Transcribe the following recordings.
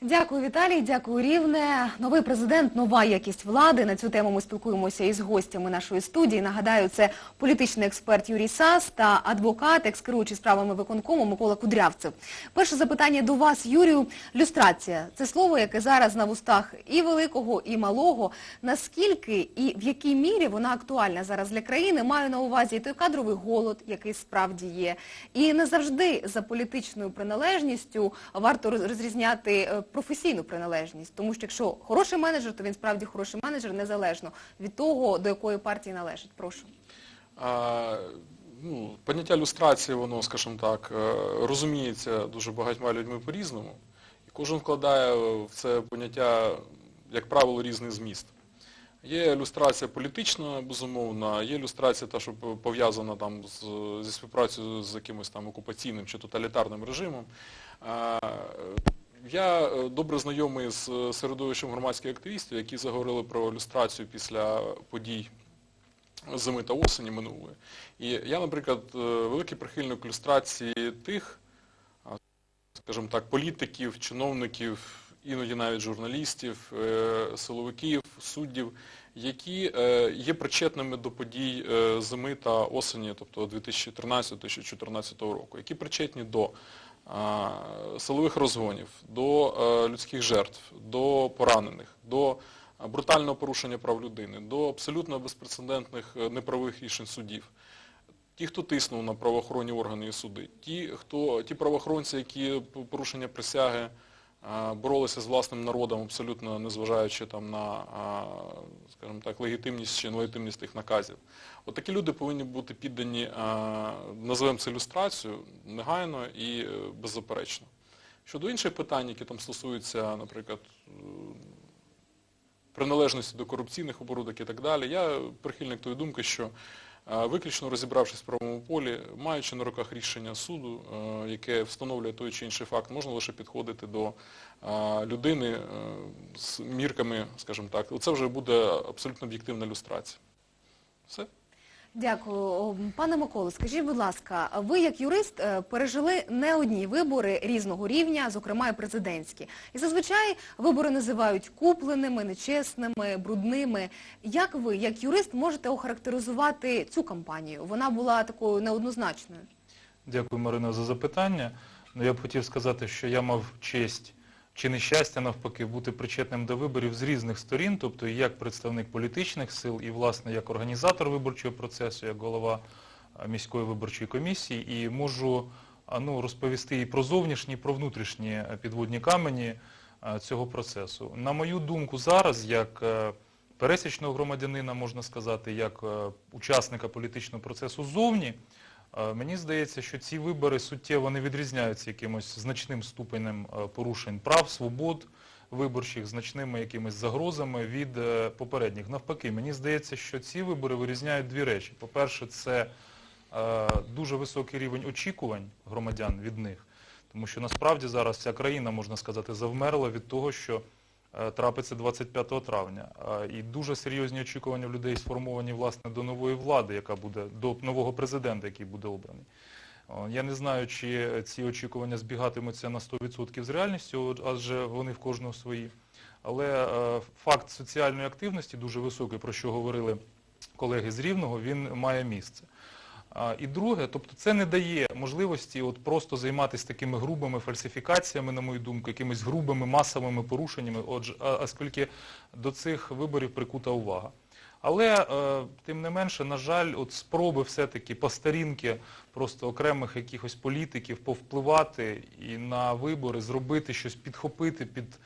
Дякую, Віталій. Дякую, Рівне. Новий президент, нова якість влади. На цю тему ми спілкуємося із гостями нашої студії. Нагадаю, це політичний експерт Юрій Сас та адвокат, екс-керуючий справами виконкому Микола Кудрявцев. Перше запитання до вас, Юрію. Люстрація – це слово, яке зараз на вустах і великого, і малого. Наскільки і в якій мірі вона актуальна зараз для країни? Маю на увазі і той кадровий голод, який справді є. І не завжди за політичною приналежністю варто роз- розрізняти е, професійну приналежність. Тому що якщо хороший менеджер, то він справді хороший менеджер, незалежно від того, до якої партії належить. Прошу. А, ну, поняття люстрації, воно, скажімо так, е, розуміється дуже багатьма людьми по-різному. І кожен вкладає в це поняття, як правило, різний зміст. Є люстрація політична, безумовно, є люстрація та, що пов'язана там з, зі співпрацею з якимось там окупаційним чи тоталітарним режимом. Я е, добре знайомий з е, середовищем громадських активістів, які заговорили про люстрацію після подій зими та осені минулої. І я, наприклад, е, великий прихильник люстрації тих, скажімо так, політиків, чиновників, іноді навіть журналістів, силовиків, суддів, які є причетними до подій зими та осені, тобто 2013-2014 року, які причетні до силових розгонів, до е, людських жертв, до поранених, до брутального порушення прав людини, до абсолютно безпрецедентних е, неправих рішень судів. Ті, хто тиснув на правоохоронні органи і суди, ті, хто, ті правоохоронці, які порушення присяги боролися з власним народом, абсолютно незважаючи там на, скажімо так, легітимність чи нелегітимність тих наказів. От такі люди повинні бути піддані, називаємо це ілюстрацією, негайно і е, беззаперечно. Щодо інших питань, які там стосуються, наприклад, е, приналежності до корупційних оборудок і так далі, я прихильник тої думки, що виключно розібравшись в правовому полі, маючи на руках рішення суду, е, яке встановлює той чи інший факт, можна лише підходити до е, людини е, з мірками, скажімо так. Це вже буде абсолютно об'єктивна люстрація. Все. Дякую. Пане Миколо, скажіть, будь ласка, ви як юрист е, пережили не одні вибори різного рівня, зокрема і президентські. І зазвичай вибори називають купленими, нечесними, брудними. Як ви, як юрист, можете охарактеризувати цю кампанію? Вона була такою неоднозначною. Дякую, Марина, за запитання. Ну, я б хотів сказати, що я мав честь чи нещастя навпаки бути причетним до виборів з різних сторін, тобто і як представник політичних сил, і власне як організатор виборчого процесу, як голова міської виборчої комісії, і можу ну, розповісти і про зовнішні, і про внутрішні е, підводні камені цього процесу. На мою думку, зараз, як е, пересічного громадянина, можна сказати, як е, учасника політичного процесу ззовні, Е, Мені здається, що ці вибори суттєво не відрізняються якимось значним ступенем е, порушень прав, свобод виборчих, значними якимись загрозами від е, попередніх. Навпаки, мені здається, що ці вибори вирізняють дві речі. По-перше, це е, дуже високий рівень очікувань громадян від них, тому що насправді зараз вся країна, можна сказати, завмерла від того, що е, трапиться 25 травня. І дуже серйозні очікування в людей сформовані власне до нової влади, яка буде, до нового президента, який буде обраний. Я не знаю, чи ці очікування збігатимуться на 100% з реальністю, адже вони в кожного свої. Але е, факт соціальної активності дуже високий, про що говорили колеги з Рівного, він має місце. І друге, тобто це не дає можливості от просто займатися такими грубими фальсифікаціями, на мою думку, якимись грубими масовими порушеннями, отже, оскільки до цих виборів прикута увага. Але, е, тим не менше, на жаль, от спроби все-таки по старінки просто окремих якихось політиків повпливати і на вибори, зробити щось, підхопити, під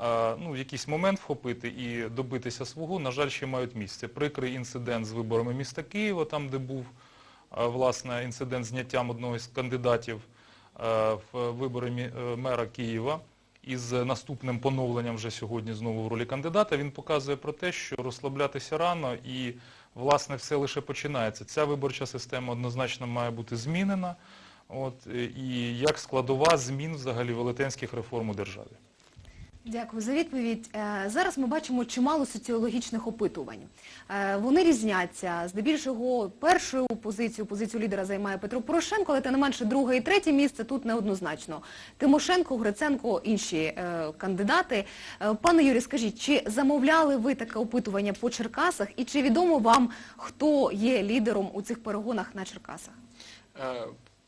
е, ну, якийсь момент вхопити і добитися свого, на жаль, ще мають місце. Прикрий інцидент з виборами міста Києва, там, де був власне інцидент з зняттям одного з кандидатів е, в вибори е, мера Києва із наступним поновленням вже сьогодні знову в ролі кандидата, він показує про те, що розслаблятися рано і, власне, все лише починається. Ця виборча система однозначно має бути змінена, от, і як складова змін взагалі велетенських реформ у державі. Дякую за відповідь. Е, Зараз ми бачимо чимало соціологічних опитувань. Е, Вони різняться. Здебільшого першу позицію, позицію лідера займає Петро Порошенко, але тим не менше друге і третє місце тут неоднозначно. Тимошенко, Гриценко, інші е, кандидати. Пане Юрій, скажіть, чи замовляли ви таке опитування по Черкасах і чи відомо вам, хто є лідером у цих перегонах на Черкасах?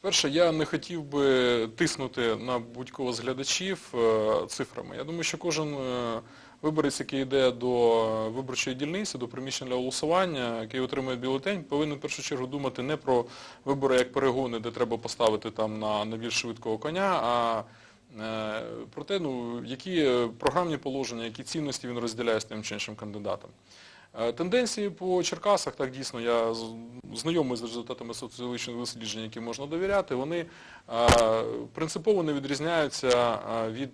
Перше, я не хотів би тиснути на будь-кого з глядачів е, цифрами. Я думаю, що кожен е, виборець, який йде до виборчої дільниці, до приміщення для голосування, який отримує бюлетень, повинен в першу чергу думати не про вибори як перегони, де треба поставити там на, на більш швидкого коня, а е, про те, ну, які програмні положення, які цінності він розділяє з тим чи іншим кандидатом. Е, Тенденції по Черкасах, так дійсно, я знайомий з результатами соціологічних досліджень, які можна довіряти, вони е, принципово не відрізняються е, від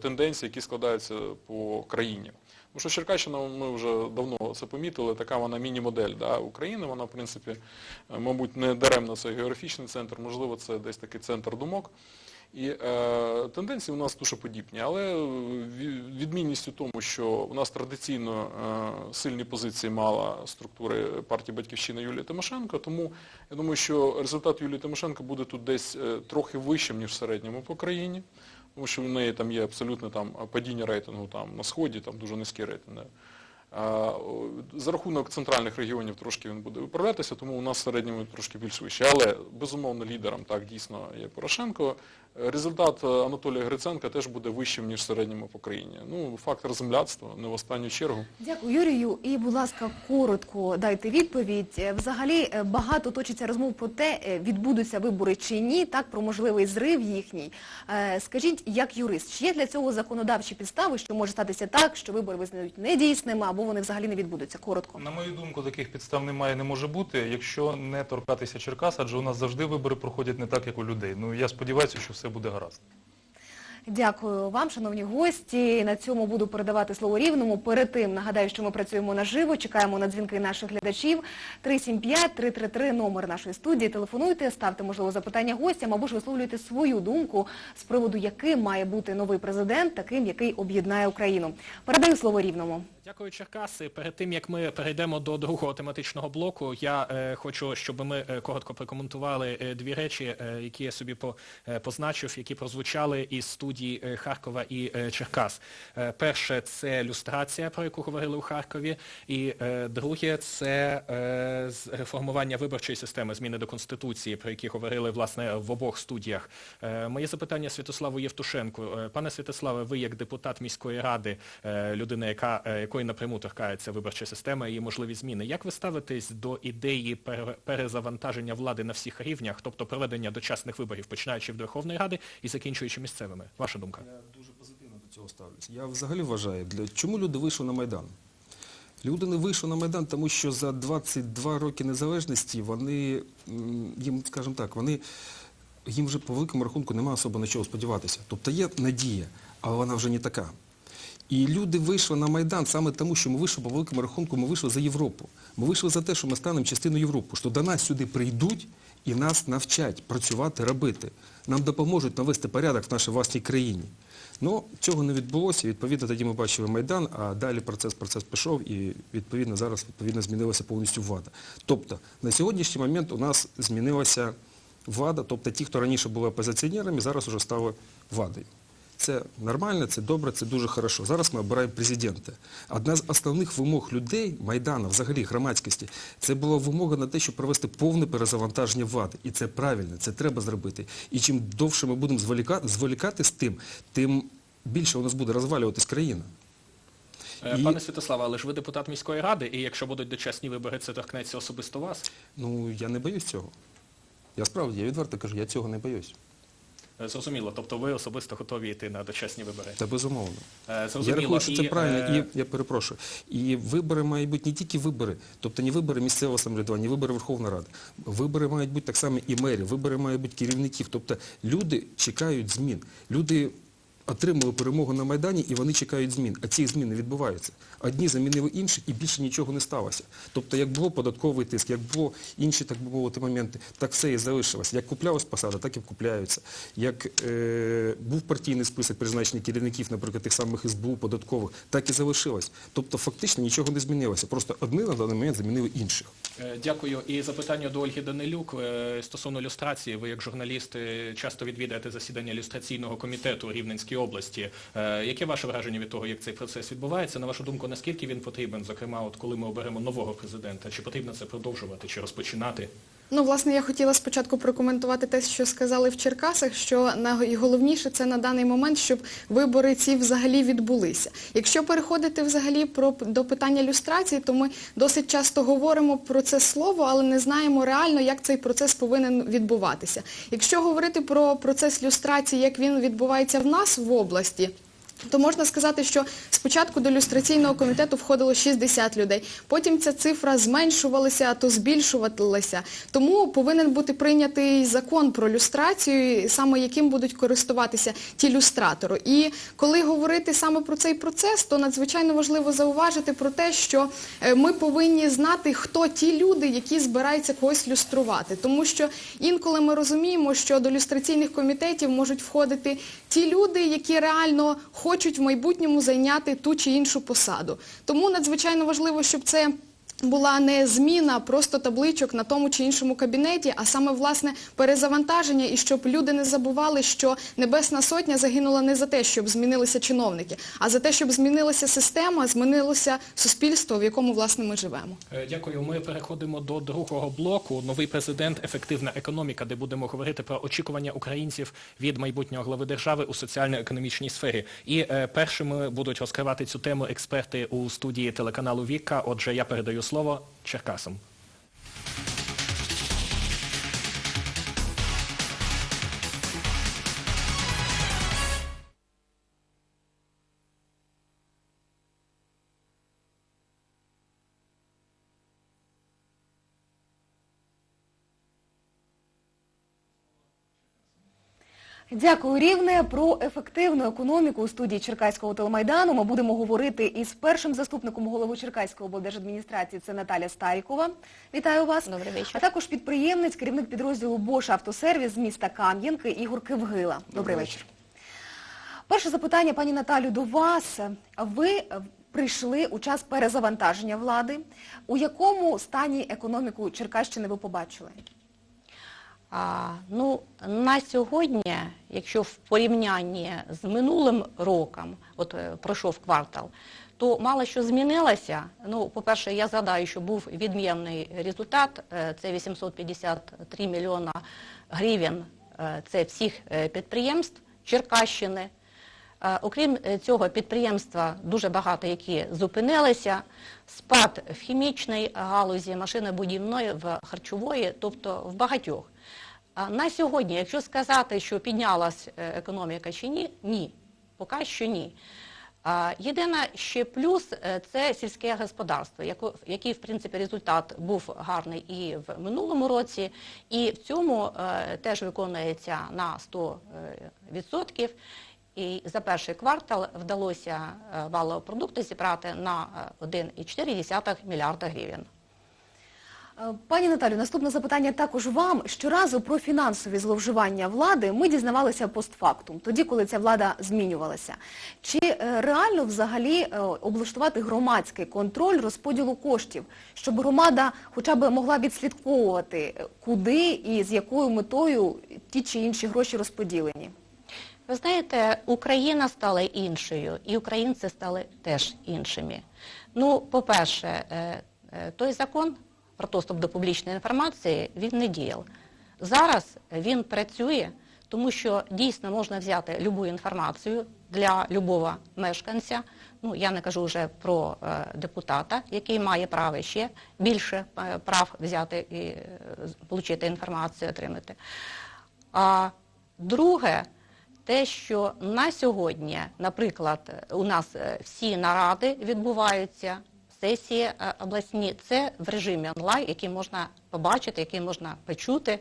тенденцій, які складаються по країні. Тому що Черкащина, ми вже давно це помітили, така вона міні-модель да, України, вона, в принципі, мабуть, не даремно це географічний центр, можливо, це десь такий центр думок. І е, тенденції у нас дуже подібні, але е, відмінність у тому, що у нас традиційно е, сильні позиції мала структури партії Батьківщина Юлії Тимошенко, тому я думаю, що результат Юлії Тимошенко буде тут десь е, трохи вищим, ніж в середньому по країні, тому що в неї там є абсолютне там падіння рейтингу там, на Сході, там дуже низькі рейтинги. За рахунок центральних регіонів трошки він буде виправлятися, тому у нас в середньому трошки більш вище. Але безумовно лідером так дійсно є Порошенко. Результат е, Анатолія Гриценка теж буде вищим, ніж в середньому по країні. Ну, фактор земляцтва, не в останню чергу. Дякую, Юрію. І, будь ласка, коротко дайте відповідь. Е, Взагалі е, багато точиться розмов про те, відбудуться вибори чи ні, так, про можливий зрив їхній. Скажіть, як юрист, чи є для цього законодавчі підстави, що може статися так, що вибори визнають недійсними або вони взагалі не відбудуться? Коротко. На мою думку, таких підстав немає, не може бути, якщо не торкатися Черкас, адже у нас завжди вибори проходять не так, як у людей. Ну я сподіваюся, що все буде гаразд. Дякую вам, шановні гості. На цьому буду передавати слово рівному. Перед тим нагадаю, що ми працюємо наживо, чекаємо на дзвінки наших глядачів. 375-333 номер нашої студії. Телефонуйте, ставте можливо запитання гостям або ж висловлюйте свою думку з приводу, яким має бути новий президент, таким, який об'єднає Україну. Передаю слово рівному. Дякую, Черкаси. Перед тим як ми перейдемо до другого тематичного блоку, я е, хочу, щоб ми е, коротко прокоментували е, дві речі, е, які я собі по, е, позначив, які прозвучали із студії е, Харкова і е, Черкас. Е, перше це люстрація, про яку говорили у Харкові, і е, друге це е, реформування виборчої системи, зміни до конституції, про які говорили власне в обох студіях. Е, моє запитання Святославу Євтушенку. Е, пане Святославе, ви як депутат міської ради, е, людина, яка е, якої напряму торкається виборча система і її можливі зміни. Як ви ставитесь до ідеї перезавантаження влади на всіх рівнях, тобто проведення дочасних виборів, починаючи від Верховної Ради і закінчуючи місцевими? Ваша думка? Я дуже позитивно до цього ставлюся. Я взагалі вважаю, для чому люди вийшли на Майдан? Люди не вийшли на Майдан, тому що за 22 роки незалежності вони, їм, скажімо так, вони, їм вже по великому рахунку немає особо на чого сподіватися. Тобто є надія, але вона вже не така. І люди вийшли на Майдан саме тому, що ми вийшли по великому рахунку, ми вийшли за Європу. Ми вийшли за те, що ми станемо частиною Європи, що до нас сюди прийдуть і нас навчать працювати, робити. Нам допоможуть навести порядок в нашій власній країні. Ну, цього не відбулося, відповідно, тоді ми бачили Майдан, а далі процес, процес пішов і відповідно зараз відповідно змінилася повністю влада. Тобто на сьогоднішній момент у нас змінилася влада, тобто ті, хто раніше були опозиціонерами, зараз вже стали владою. Це нормально, це добре, це дуже хорошо. Зараз ми обираємо президента. Одна з основних вимог людей, Майдану, взагалі громадськості, це була вимога на те, щоб провести повне перезавантаження влади. І це правильно, це треба зробити. І чим довше ми будемо зволіка- зволікати з тим, тим більше у нас буде розвалюватись країна. Е, І- Пане Святославе, але ж ви депутат міської ради, і якщо будуть дочасні вибори, це торкнеться особисто вас. Ну, я не боюсь цього. Я справді, я відверто кажу, я цього не боюсь. Е, Зрозуміло, тобто ви особисто готові йти на дочасні вибори. Та безумовно. Зрозуміло. Я рахую, що це І, правильно, е, і я перепрошую. І вибори мають бути не тільки вибори, тобто не вибори місцевого самоврядування, не вибори Верховної Ради. Вибори мають бути так само і мерів, вибори мають бути керівників. Тобто люди чекають змін. Люди отримали перемогу на Майдані і вони чекають змін. А ці зміни відбуваються. Одні замінили інших і більше нічого не сталося. Тобто, як було податковий тиск, як було інші, так би мовити, моменти, так все і залишилось. Як куплялась посада, так і купляються. Як е, був партійний список призначення керівників, наприклад, тих самих СБУ, податкових, так і залишилось. Тобто, фактично нічого не змінилося. Просто одні на даний момент замінили інших. Е, Дякую. І запитання до Ольги Данилюк е, стосовно люстрації. Ви як журналіст е, часто відвідаєте засідання люстраційного комітету Рівненської області. Е, Яке ваше враження від того, як цей процес відбувається? На вашу думку, наскільки він потрібен, зокрема, от коли ми оберемо нового президента? Чи потрібно це продовжувати, чи розпочинати? Ну, власне, я хотіла спочатку прокоментувати те, що сказали в Черкасах, що найголовніше це на даний момент, щоб вибори ці взагалі відбулися. Якщо переходити взагалі про до питання люстрації, то ми досить часто говоримо про це слово, але не знаємо реально, як цей процес повинен відбуватися. Якщо говорити про процес люстрації, як він відбувається в нас в області. То можна сказати, що спочатку до люстраційного комітету входило 60 людей, потім ця цифра зменшувалася, а то збільшувалася. Тому повинен бути прийнятий закон про люстрацію, саме яким будуть користуватися ті люстратори. І коли говорити саме про цей процес, то надзвичайно важливо зауважити про те, що е, ми повинні знати, хто ті люди, які збираються когось люструвати. Тому що інколи ми розуміємо, що до люстраційних комітетів можуть входити ті люди, які реально хочуть в майбутньому зайняти ту чи іншу посаду. Тому надзвичайно важливо, щоб це була не зміна просто табличок на тому чи іншому кабінеті, а саме власне перезавантаження, і щоб люди не забували, що Небесна Сотня загинула не за те, щоб змінилися чиновники, а за те, щоб змінилася система, змінилося суспільство, в якому власне ми живемо. Е, Дякую. Ми переходимо до другого блоку. Новий президент, ефективна економіка, де будемо говорити про очікування українців від майбутнього глави держави у соціально-економічній сфері. І е, першими будуть розкривати цю тему експерти у студії телеканалу Віка. Отже, я передаю слово Черкасам. Дякую, Рівне. Про ефективну економіку у студії Черкаського телемайдану ми будемо говорити із першим заступником голови Черкаської облдержадміністрації, це Наталя Старікова. Вітаю вас. Добрий вечір. А також підприємець, керівник підрозділу Бош Автосервіс з міста Кам'янки Ігор Кивгила. Добрий вечір. Перше запитання, пані Наталю, до вас. Ви прийшли у час перезавантаження влади. У якому стані економіку Черкащини ви побачили? А, ну, на сьогодні, якщо в порівнянні з минулим роком, от е, пройшов квартал, то мало що змінилося. Ну, по-перше, я згадаю, що був відмінний результат, е, це 853 мільйона гривень, е, це всіх підприємств Черкащини. Окрім цього, підприємства дуже багато, які зупинилися, спад в хімічній галузі, машинобудівної, в харчової, тобто в багатьох. На сьогодні, якщо сказати, що піднялась е, економіка чи ні, ні, поки що ні. Єдине ще плюс е, це сільське господарство, який, в принципі, результат був гарний і в минулому році, і в цьому е, теж виконується на 100%. І за перший квартал вдалося валового продукту зібрати на е, 1,4 мільярда гривень. Е, Пані Наталю, наступне запитання також вам. Щоразу про фінансові зловживання влади ми дізнавалися постфактум, тоді, коли ця влада змінювалася. Чи е, реально взагалі е, облаштувати громадський контроль розподілу коштів, щоб громада хоча б могла відслідковувати, куди і з якою метою ті чи інші гроші розподілені? Ви знаєте, Україна стала іншою, і українці стали теж іншими. Ну, по-перше, той закон про доступ до публічної інформації, він не діяв. Зараз він працює, тому що дійсно можна взяти любу інформацію для любого мешканця. Ну, я не кажу вже про е, депутата, який має право ще більше е, прав взяти і е, отримати інформацію, отримати. А друге, те, що на сьогодні, наприклад, у нас всі наради відбуваються, сесії е, обласні, це в режимі онлайн, який можна побачити, який можна почути.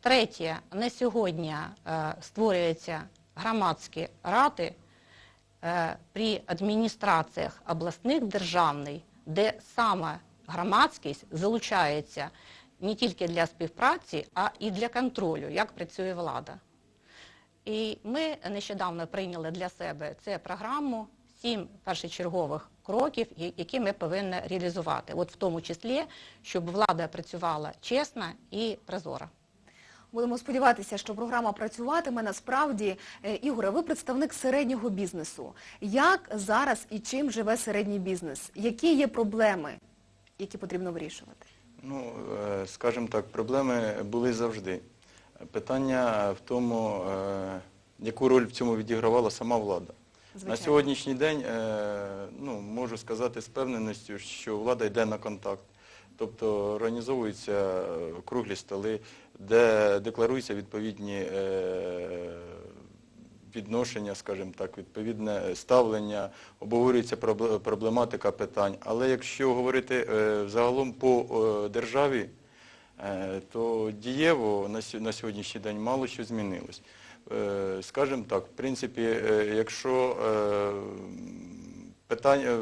Третє, на сьогодні е, створюється громадські ради е, при адміністраціях обласних державних, де саме громадськість залучається не тільки для співпраці, а і для контролю, як працює влада. І ми нещодавно прийняли для себе цю програму сім першочергових кроків, які ми повинні реалізувати. От в тому числі, щоб влада працювала чесно і прозоро. Будемо сподіватися, що програма працюватиме. Насправді, Е, Ігоре, ви представник середнього бізнесу. Як зараз і чим живе середній бізнес? Які є проблеми, які потрібно вирішувати? Ну, е, скажімо так, проблеми були завжди. Питання в тому, е, яку роль в цьому відігравала сама влада. На сьогоднішній день е, ну, можу сказати з певненістю, що влада йде на контакт. Тобто організовуються е, круглі столи, де декларуються відповідні е, відношення, скажімо так, відповідне ставлення, обговорюється проблематика питань. Але якщо говорити взагалом по державі, то дієво на сьогоднішній день мало що змінилось. Е, Скажімо так, в принципі, е, якщо е, питання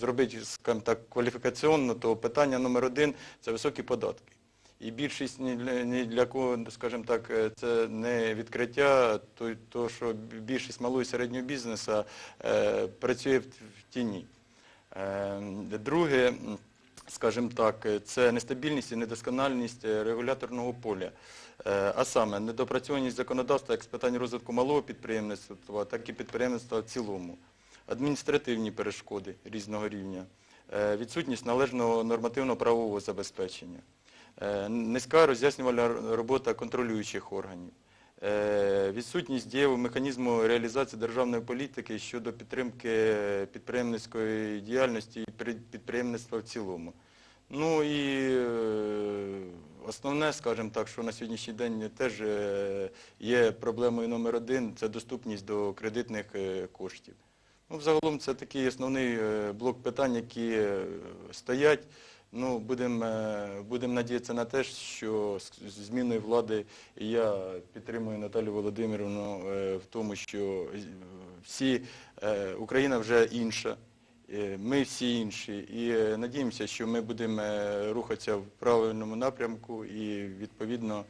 зробити, скажімо так, кваліфікаційно, то питання номер один – це високі податки. І більшість ні для, кого, скажімо так, це не відкриття, то, що більшість малого і середнього бізнесу працює в, тіні. Друге, скажімо так, це нестабільність і недоскональність регуляторного поля. Е, А саме недопрацьованість законодавства як з питань розвитку малого підприємництва, так і підприємництва в цілому, адміністративні перешкоди різного рівня, е, відсутність належного нормативно-правового забезпечення, е, низька роз'яснювальна робота контролюючих органів, відсутність дієвого механізму реалізації державної політики щодо підтримки підприємницької діяльності і підприємництва в цілому. Ну і основне, скажімо так, що на сьогоднішній день теж е, є проблемою номер один, це доступність до кредитних е, коштів. Ну, взагалом це такий основний е, блок питань, які стоять. Ну, будемо будем надіятися на те, що з зміною влади я підтримую Наталію Володимирівну в тому, що всі Україна вже інша. Е, Ми всі інші і е, надіємося, що ми будемо е, рухатися в правильному напрямку і відповідно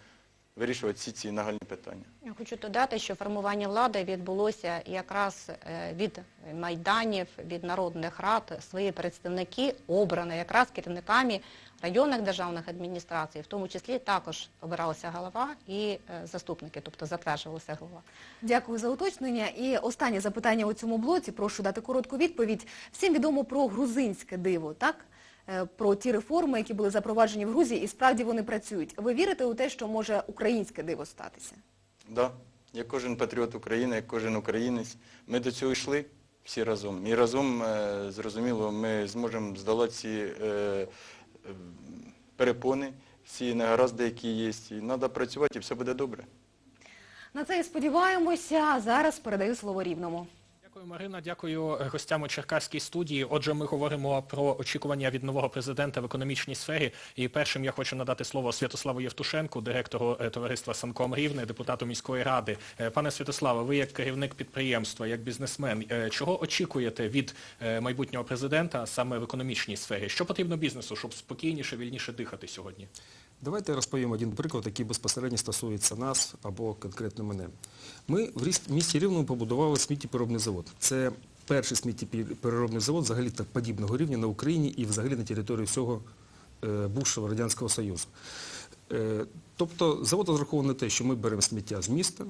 вирішувати всі ці нагальні питання. Я хочу додати, що формування влади відбулося якраз від майданів, від народних рад. Свої представники обрані якраз керівниками районних державних адміністрацій, в тому числі також обиралася голова і е, заступники, тобто затверджувалася голова. Дякую за уточнення. І останнє запитання у цьому блоці. Прошу дати коротку відповідь. Всім відомо про грузинське диво, так? Е, Про ті реформи, які були запроваджені в Грузії, і справді вони працюють. Ви вірите у те, що може українське диво статися? Да. Як кожен патріот України, як кожен українець, ми до цього йшли всі разом. І разом, е, зрозуміло, ми зможемо здолати ці перепони, всі негаразди, які є. І треба працювати, і все буде добре. На це і сподіваємося. Зараз передаю слово рівному. Дякую, Марина. Дякую е, гостям у Черкаській студії. Отже, ми говоримо про очікування від нового президента в економічній сфері. І першим я хочу надати слово Святославу Євтушенку, директору е, товариства Санком Рівне, депутату міської ради. Е, Пане Святославе, ви як керівник підприємства, як бізнесмен, чого очікуєте від майбутнього президента саме в економічній сфері? Що потрібно бізнесу, щоб спокійніше, вільніше дихати сьогодні? Давайте розповім один приклад, який безпосередньо стосується нас або конкретно мене. Ми в місті Рівному побудували сміттєпереробний завод. Це перший сміттєпереробний завод взагалі так подібного рівня на Україні і взагалі на території всього е, бувшого Радянського Союзу. Е, тобто завод розрахований на те, що ми беремо сміття з міста,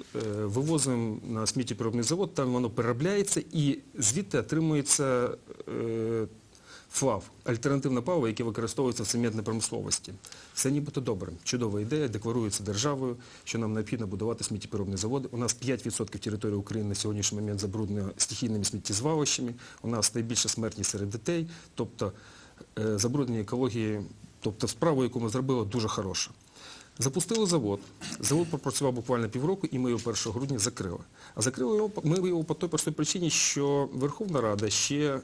е, вивозимо на сміттєпереробний завод, там воно переробляється і звідти отримується е, ФЛАВ, альтернативне паливо, яке використовується в цементній промисловості. Це нібито добре. Чудова ідея, декларується державою, що нам необхідно будувати сміттєпереробні заводи. У нас 5% території України на сьогоднішній момент забруднено стихійними сміттєзвалищами. У нас найбільша смертність серед дітей, тобто е, забруднення екології, тобто справу, яку ми зробили, дуже хороша. Запустили завод. Завод попрацював буквально півроку, і ми його 1 грудня закрили. А закрили його, ми його по той простій причині, що Верховна Рада ще,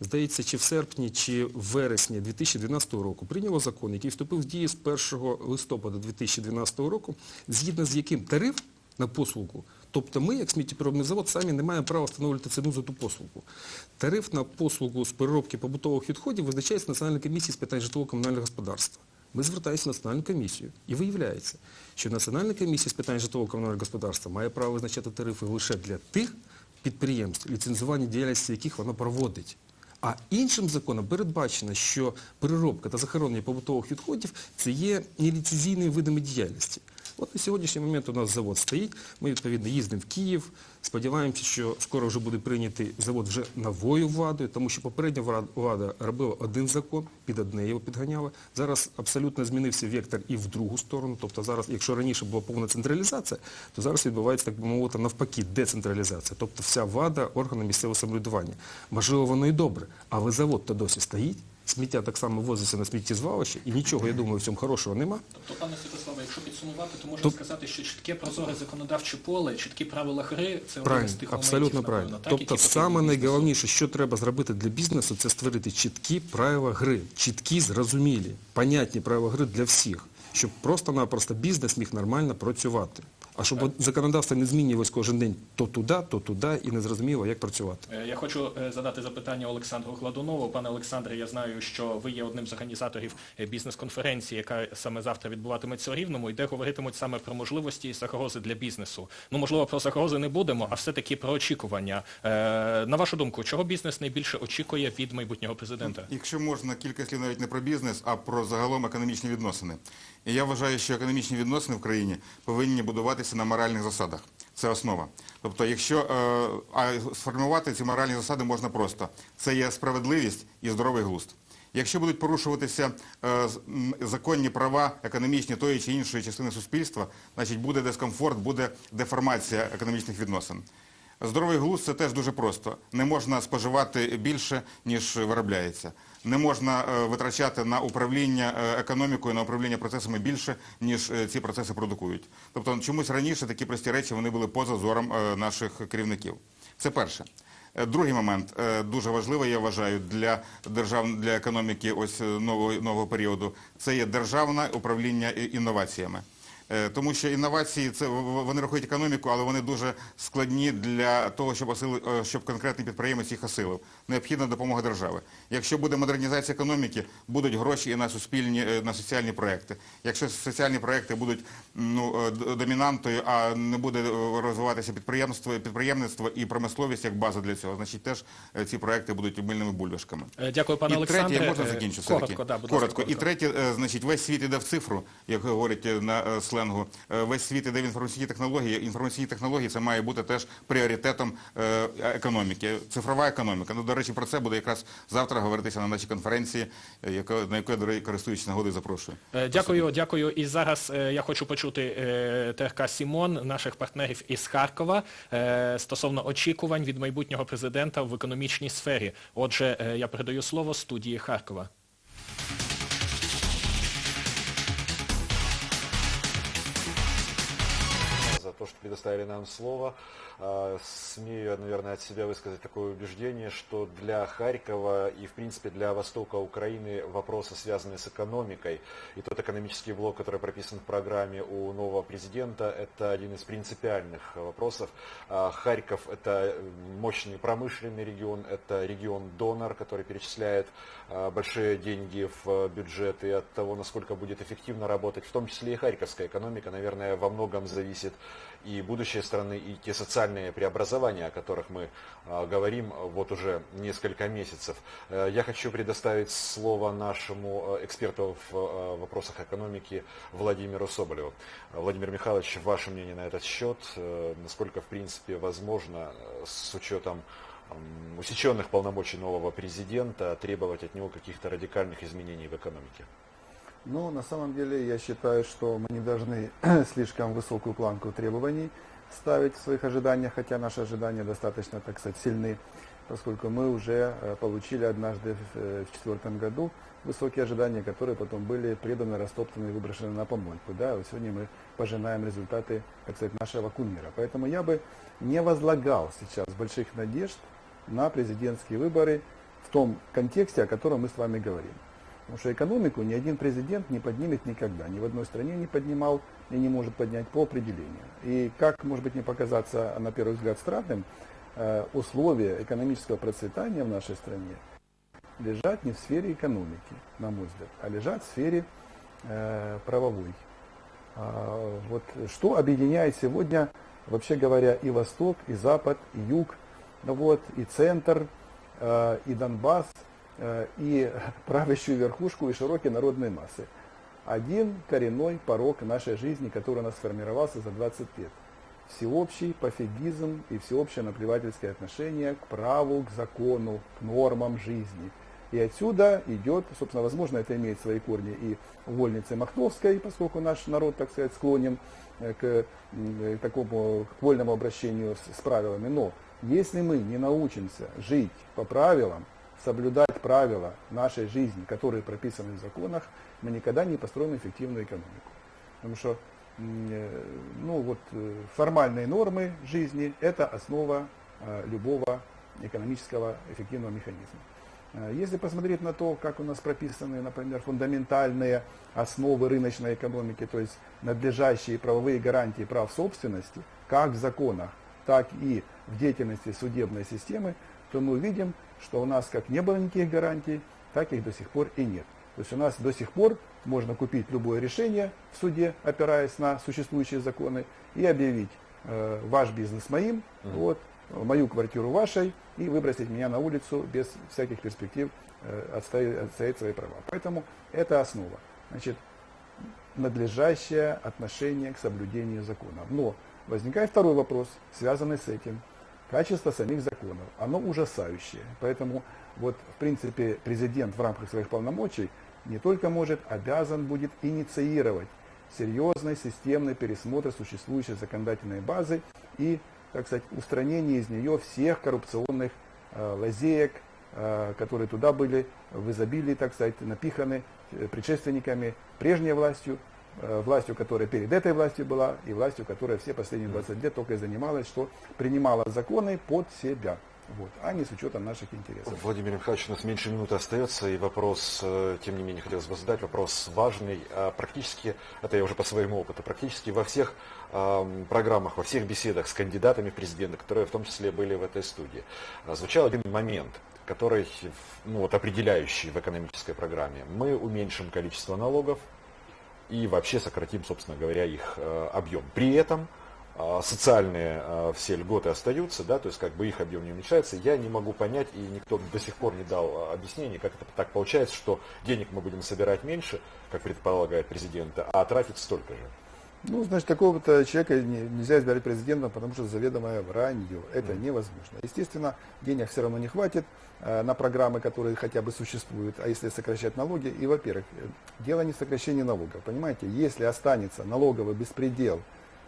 здається, чи в серпні, чи в вересні 2012 року прийняла закон, який вступив в дію з 1 листопада 2012 року, згідно з яким тариф на послугу Тобто ми, як сміттєпереробний завод, самі не маємо права встановлювати ціну за ту послугу. Тариф на послугу з переробки побутових відходів визначається Національною комісією з питань житлово-комунального господарства. Ми звертаємося в Національну комісію. І виявляється, що Національна комісія з питань житлово-комунального господарства має право визначати тарифи лише для тих підприємств, ліцензування діяльності яких вона проводить. А іншим законом передбачено, що переробка та захоронення побутових відходів це є неліцензійними видами діяльності. От на сьогоднішній момент у нас завод стоїть, ми відповідно їздимо в Київ, сподіваємося, що скоро вже буде прийнятий завод вже новою владою, тому що попередня влада робила один закон, під одне його підганяла. Зараз абсолютно змінився вектор і в другу сторону. Тобто зараз, якщо раніше була повна централізація, то зараз відбувається, так би мовити, навпаки, децентралізація. Тобто вся влада органу місцевого самоврядування. Можливо, воно і добре, але завод-то досі стоїть. Сміття так само возиться на сміттєзвалище, і нічого, я думаю, в цьому хорошого нема. Тобто, пане Святославе, якщо підсумувати, то можна Тоб- сказати, що чітке прозоре законодавче поле, чіткі правила гри це один Правильно, з тих абсолютно моментів, правильно. так, Тобто саме найголовніше, що треба зробити для бізнесу, це створити чіткі правила гри, чіткі, зрозумілі, понятні правила гри для всіх, щоб просто-напросто бізнес міг нормально працювати. А щоб от законодавство не змінювалось кожен день то туди, то туди, і не зрозуміло, як працювати. Е, Я хочу е, задати запитання Олександру Гладунову. Пане Олександре, я знаю, що ви є одним з організаторів е, бізнес-конференції, яка саме завтра відбуватиметься у Рівному, і де говоритимуть саме про можливості і загрози для бізнесу. Ну, можливо, про загрози не будемо, а все-таки про очікування. На вашу думку, чого бізнес найбільше очікує від майбутнього президента? Якщо можна, кілька слів навіть не про бізнес, а про загалом економічні відносини. І я вважаю, що економічні відносини в країні повинні будуватися на моральних засадах. Це основа. Тобто, якщо е, а сформувати ці моральні засади можна просто. Це є справедливість і здоровий глузд. Якщо будуть порушуватися е, законні права економічні тої чи іншої частини суспільства, значить буде дискомфорт, буде деформація економічних відносин. Здоровий глузд це теж дуже просто. Не можна споживати більше, ніж виробляється. Не можна е, витрачати на управління е, економікою, на управління процесами більше, ніж е, ці процеси продукують. Тобто чомусь раніше такі прості речі вони були поза зором наших керівників. Це перше. Другий момент дуже важливий, я вважаю, для держав для економіки ось нового нового періоду. Це є державне управління інноваціями. Е, Тому що інновації це вони рахують економіку, але вони дуже складні для того, щоб осили, е, щоб конкретний підприємець їх осилив. Необхідна допомога держави. Якщо буде модернізація економіки, будуть гроші і на суспільні е, на соціальні проекти. Якщо соціальні проекти будуть ну домінантою, а не буде розвиватися підприємство, підприємництво і промисловість як база для цього, значить теж ці проекти будуть мильними бульбашками. Дякую, пане і Олександре. третє, можна закінчити Коротко, да, ласка, коротко. І третє, значить, весь світ іде в цифру, як говорять на е, сленгу. Е, Весь світ іде в інформаційні технології. Інформаційні технології це має бути теж пріоритетом е, економіки. Цифрова економіка. Ну, до речі, про це буде якраз завтра говоритися на нашій конференції, е, на яку я, до речі, користуючись нагодою, запрошую. Дякую, дякую. І зараз я хочу почути ТРК Сімон, наших партнерів із Харкова, стосовно очікувань від майбутнього президента в економічній сфері. Отже, я передаю слово студії Харкова. За то, что предоставили нам слово. А, Смею, наверное, от себя высказать такое убеждение, что для Харькова и, в принципе, для востока Украины вопросы, связанные с экономикой, и тот экономический блок, который прописан в программе у нового президента, это один из принципиальных вопросов. А, Харьков – это мощный промышленный регион, это регион-донор, который перечисляет большие деньги в бюджет, и от того, насколько будет эффективно работать, в том числе и харьковская экономика, наверное, во многом зависит и будущее страны, и те социальные преобразования, о которых мы а, говорим вот уже несколько месяцев. Э, Я хочу предоставить слово нашему э, эксперту в э, вопросах экономики Владимиру Соболеву. Э, Владимир Михайлович, ваше мнение на этот счет, Э, насколько в принципе возможно э, с учетом усеченных полномочий нового президента требовать от него каких-то радикальных изменений в экономике? Ну, на самом деле, я считаю, что мы не должны слишком высокую планку требований ставить в своих ожиданиях, хотя наши ожидания достаточно, так сказать, сильны, поскольку мы уже э, получили однажды в э, в четвертом году высокие ожидания, которые потом были преданы, растоптаны и выброшены на помойку. Да? Вот сегодня мы пожинаем результаты, так сказать, нашего кумира. Поэтому я бы не возлагал сейчас больших надежд на президентские выборы в том контексте, о котором мы с вами говорим. Потому что экономику ни один президент не поднимет никогда. Ни в одной стране не поднимал и не может поднять по определению. И как, может быть, не показаться на первый взгляд странным, э, условия экономического процветания в нашей стране лежат не в сфере экономики, на мой взгляд, а лежат в сфере э, правовой. А, вот что объединяет сегодня, вообще говоря, и Восток, и Запад, и Юг, ну вот, и Центр, э, и Донбасс, э, и правящую верхушку, и широкие народные массы. Один коренной порог нашей жизни, который у нас сформировался за 20 лет. Всеобщий пофигизм и всеобщее наплевательское отношение к праву, к закону, к нормам жизни. И отсюда идет, собственно, возможно, это имеет свои корни и в вольнице Махновской, поскольку наш народ, так сказать, склонен э, к, такому к вольному обращению с, с правилами. Но если мы не научимся жить по правилам, соблюдать правила нашей жизни, которые прописаны в законах, мы никогда не построим эффективную экономику. Потому что э, ну, вот, э, формальные нормы жизни – это основа э, любого экономического эффективного механизма. Если посмотреть на то, как у нас прописаны, например, фундаментальные основы рыночной экономики, то есть надлежащие правовые гарантии прав собственности, как в законах, так и в деятельности судебной системы, то мы увидим, что у нас как не было никаких гарантий, так их до сих пор и нет. То есть у нас до сих пор можно купить любое решение в суде, опираясь на существующие законы, и объявить э, ваш бизнес моим, вот, мою квартиру вашей, и выбросить меня на улицу без всяких перспектив э, отстоять, отстоять свои права. Поэтому это основа. Значит, надлежащее отношение к соблюдению законов. Но возникает второй вопрос, связанный с этим. Качество самих законов, оно ужасающее. Поэтому вот, в принципе, президент в рамках своих полномочий не только может, обязан будет инициировать серьезный системный пересмотр существующей законодательной базы и, так сказать, устранение из нее всех коррупционных э, лазеек, э, которые туда были в изобилии, так сказать, напиханы э, предшественниками прежней властью, властью, которая перед этой властью была, и властью, которая все последние 20 лет только и занималась, что принимала законы под себя, вот, а не с учетом наших интересов. Владимир Михайлович, у нас меньше минуты остается, и вопрос, э, тем не менее, хотелось бы задать, вопрос важный. А Практически, это я уже по своему опыту, практически во всех ам, программах, во всех беседах с кандидатами в президенты, которые в том числе были в этой студии, а, звучал один момент, который ну, вот, определяющий в экономической программе. Мы уменьшим количество налогов и вообще сократим, собственно говоря, их э, объем. При этом а, социальные а, все льготы остаются, да, то есть как бы их объем не уменьшается. Я не могу понять, и никто до сих пор не дал объяснений, как это так получается, что денег мы будем собирать меньше, как предполагает президент, а тратить столько же. Ну, значит, такого-то человека не- нельзя избирать президентом, потому что заведомое вранье. Это невозможно. Естественно, денег все равно не хватит э, на программы, которые хотя бы существуют, а если сокращать налоги, и, во-первых, э, дело не в сокращении налогов. Понимаете, если останется налоговый беспредел,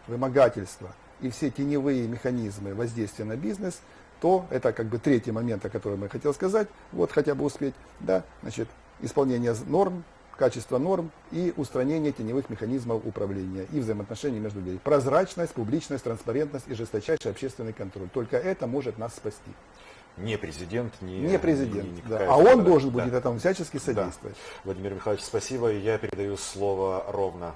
вымогательство и все теневые механизмы воздействия на бизнес, то это как бы третий момент, о котором я хотел сказать, вот хотя бы успеть, да, значит, исполнение норм, качество норм и устранение теневых механизмов управления и взаимоотношений между людьми. Прозрачность, публичность, транспарентность и жесточайший общественный контроль. Только это может нас спасти. Не президент, не, Не президент, не- не да. а он федерация. должен Да. будет этому всячески содействовать. Владимир Михайлович, спасибо. Я передаю слово ровно